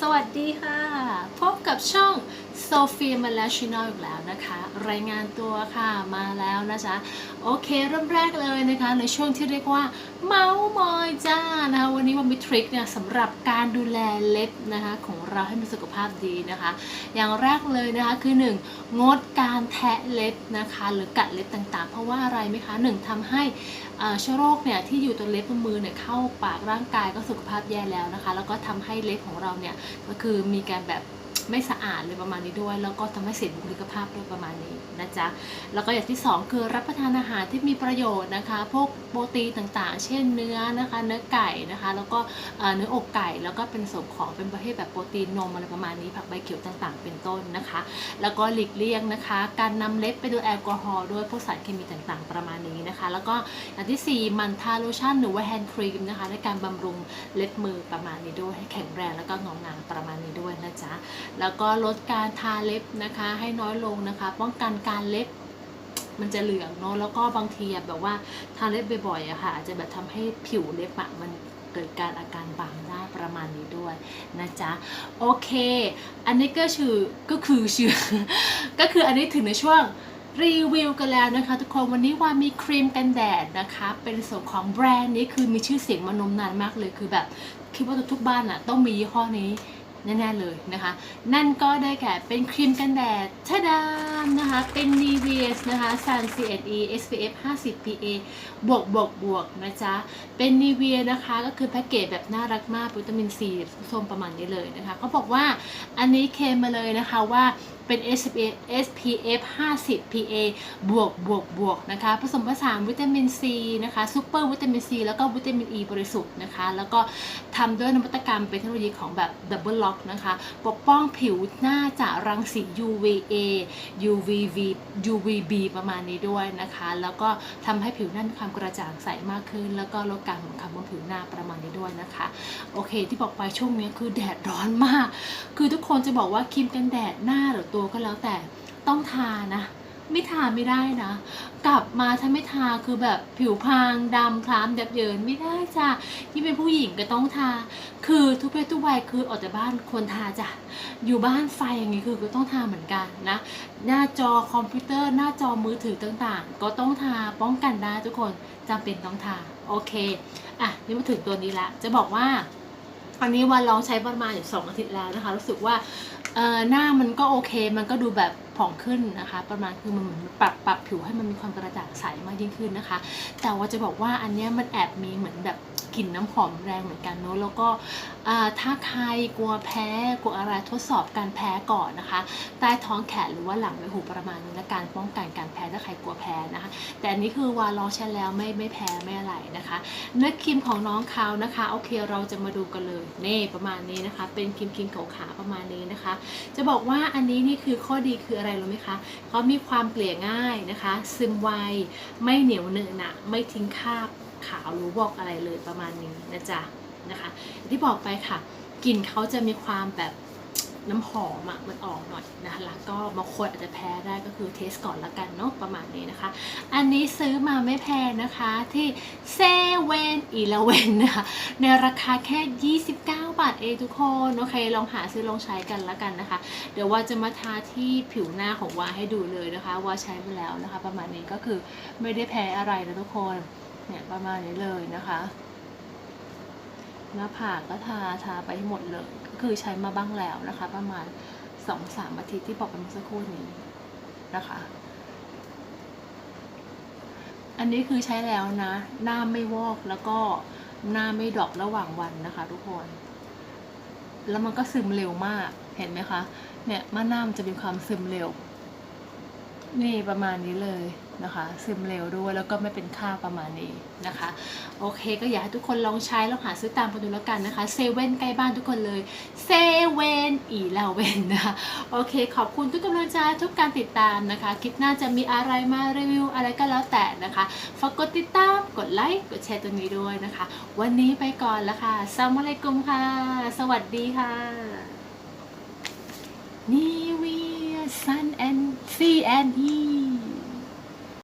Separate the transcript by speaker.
Speaker 1: สวัสดีค่ะ พบกับช่อง โซฟีมาแล้วชินอลอีกแล้วนะคะ รายงานตัวค่ะมาแล้วนะจ๊ะ โอเคเริ่มแรกเลยนะคะ ในช่วงที่เรียกว่า เมาส์มอยจ้านะคะวันนี้มันมีทริคเนี่ยสำหรับการดูแลเล็บนะคะของเราให้มีสุขภาพดีนะคะ อย่างแรกเลยนะคะคือ 1. งดการแทะเล็บนะคะ หรือกัดเล็บต่างๆ เพราะว่าอะไรไหมคะ 1. ทำให้เชื้อโรคเนี่ยที่อยู่ตรงเล็บมือเนี่ยเข้าปากร่างกายก็สุขภาพแย่แล้วนะคะ แล้วก็ทำให้เล็บของเราเนี่ยก็คือมีการแบบ ไม่สะอาดเลยประมาณนี้ด้วย แล้วก็ทำให้เสียบุคลิกภาพด้วยประมาณนี้นะจ๊ะแล้วก็อย่างที่ 2 คือรับประทานอาหารที่มีประโยชน์นะคะพวกโปรตีนต่างๆ เช่นเนื้อนะคะ เนื้อไก่นะคะ แล้วก็เนื้ออกไก่แล้วก็เป็นส่วนของเป็นประเภทแบบโปรตีนนมอะไรประมาณนี้ผักใบเขียวต่างๆ เป็นต้นนะคะ แล้วก็หลีกเลี่ยงนะคะ การนำเล็บไปดูแอลกอฮอล์ด้วยพวกสารเคมีต่างๆ ประมาณนี้นะคะ แล้วก็อย่างที่ 4 มันทาโลชั่นหรือว่าแฮนด์ครีมนะคะในการบำรุงเล็บมือประมาณนี้ด้วยให้แข็งแรงแล้วก็เงางามประมาณ แล้วก็ลดการทาเล็บนะคะ ให้น้อยลงนะคะ ป้องกันการเล็บมันจะเหลืองเนาะแล้วก็บางทีแบบว่าทาเล็บบ่อยๆอะค่ะอาจจะแบบทำให้ผิวเล็บอะมันเกิดการอาการบางได้ประมาณนี้ด้วยนะจ๊ะโอเค อันนี้ก็ชื่อก็คือชื่อก็คืออันนี้ถึงในช่วงรีวิวกันแล้วนะคะทุกคนวันนี้ว่ามีครีมกันแดดนะคะ เป็นส่วนของแบรนด์นี้คือมีชื่อเสียงมานมนานมากเลยคือแบบคิดว่าทุกๆบ้านอะต้องมียี่ห้อนี้ แน่ๆเลยนะคะ นั่นก็ได้แก่เป็นครีมกันแดดชะดามนะคะ เป็น NIVEA นะคะ Sun CNE SPF 50 PA บวกบวกบวกนะจ๊ะ เป็น NIVEA นะคะก็คือแพ็กเกจแบบน่ารักมากวิตามินซีส้มประมาณนี้เลยนะคะเขาบอกว่าอันนี้เคมมาเลยนะคะว่า เป็น SPF 50 PA บวกบวกบวกนะคะ ผสมผสานวิตามินซีนะคะซูเปอร์วิตามินซีแล้วก็วิตามินอ e ีบริสุทธิ์นะคะ แล้วก็ทำด้วยนวัตกรรมเป็นเทคโนโลยีของแบบดับเบิลล็อกนะคะ ปกป้องผิวหน้าจากรังสี UVA UVV UVB ประมาณนี้ด้วยนะคะ แล้วก็ทำให้ผิวหน้ามีความกระจ่างใสมากขึ้น แล้วก็ลดการหมองคล้ำบนผิวหน้าประมาณนี้ด้วยนะคะ โอเค ที่บอกไปช่วงนี้คือแดดร้อนมาก คือทุกคนจะบอกว่าครีมกันแดดหน้าหรือตัวก็แล้วแต่ต้องทานะ ไม่ทาไม่ได้นะ กลับมาถ้าไม่ทาคือแบบผิวพรางดำคล้ำยับเยินไม่ได้จ้ะที่เป็นผู้หญิงก็ต้องทา คือทุกเพศทุกวัยคือออกจากบ้านควรทาจ้ะอยู่บ้านไฟอย่างนี้คือก็ต้องทาเหมือนกันนะ หน้าจอคอมพิวเตอร์ หน้าจอมือถือต่างๆ ก็ต้องทาป้องกันได้ทุกคนจำเป็นต้องทาโอเคอะนี่มาถึงตัวนี้ละจะบอกว่า อันนี้วันลองใช้ประมาณอยู่สองอาทิตย์แล้วนะคะ รู้สึกว่าเออหน้ามันก็โอเค มันก็ดูแบบผ่องขึ้นนะคะ ประมาณคือมันเหมือนปรับปรับผิวให้มันมีความกระจ่างใสมากยิ่งขึ้นนะคะ แต่ว่าจะบอกว่าอันนี้มันแอบมีเหมือนแบบ กลิ่นน้ำหอมแรงเหมือนกันเนอะแล้วก็ถ้าใครกลัวแพ้กลัวอะไรทดสอบการแพ้ก่อนนะคะ ใต้ท้องแขนหรือว่าหลังใบหูประมาณนี้และการป้องกันการแพ้ถ้าใครกลัวแพ้นะคะ แต่อันนี้คือวาลองใช้แล้วไม่ไม่แพ้ไม่อะไรนะคะ เนื้อครีมของน้องเขานะคะโอเคเราจะมาดูกันเลยนี่ประมาณนี้นะคะ เป็นครีมครีมขาวๆประมาณนี้นะคะ จะบอกว่าอันนี้นี่คือข้อดีคืออะไรรู้ไหมคะเขามีความเกลี่ยง่ายนะคะ ซึมไวไม่เหนียวเหนอะหนะไม่ทิ้งคราบ ขาวหรือบอกอะไรเลยประมาณนี้นะจ๊ะนะคะที่บอกไปค่ะกลิ่นเขาจะมีความแบบน้ำหอมอะมันออกหน่อยนะคะแล้วก็บางคนอาจจะแพ้ได้ก็คือเทสก่อนละกันเนาะประมาณนี้นะคะ อันนี้ซื้อมาไม่แพงนะคะที่เซเว่นอีเลเวนนะคะในราคาแค่ 29 บาทเองทุกคนโอเคลองหาซื้อลองใช้กันละกันนะคะ เดี๋ยวว่าจะมาทาที่ผิวหน้าของวาให้ดูเลยนะคะ ว่าใช้มาแล้วนะคะ ประมาณนี้ก็คือไม่ได้แพ้อะไรนะทุกคน เนี่ยประมาณนี้เลยนะคะหน้าผากก็ทาทาไปห้หมดเลย ก็คือใช้มาบ้างแล้วนะคะ ประมาณสองสามอาทิตย์ที่บอกไปเมื่อสักครู่นี้นะคะ อันนี้คือใช้แล้วนะ หน้าไม่วอกแล้วก็หน้าไม่ดอประหว่างวันนะคะ ทุกคน แล้วมันก็ซึมเร็วมากเห็นไหมคะ เนี่ยม่านหน้ามันจะมีความซึมเร็ว นี่ประมาณนี้เลย นะคะซึมเร็วด้วยแล้วก็ไม่เป็นค่าประมาณนี้นะคะ โอเคก็อยากให้ทุกคนลองใช้ลองหาซื้อตามกันดูแล้วกันนะคะเซเว่นใกล้บ้านทุกคนเลยเซเว่นอีลาเว่นนะคะโอเค ขอบคุณทุกกำลังใจทุกการติดตามนะคะ คลิปหน้าจะมีอะไรมารีวิวอะไรก็แล้วแต่นะคะฝากกดติดตามกดไลค์กดแชร์ตรงนี้ด้วยนะคะ วันนี้ไปก่อนล้วค่ะสวัสดีกุมค่ะ สวัสดีค่ะ Nivea Sun and C and E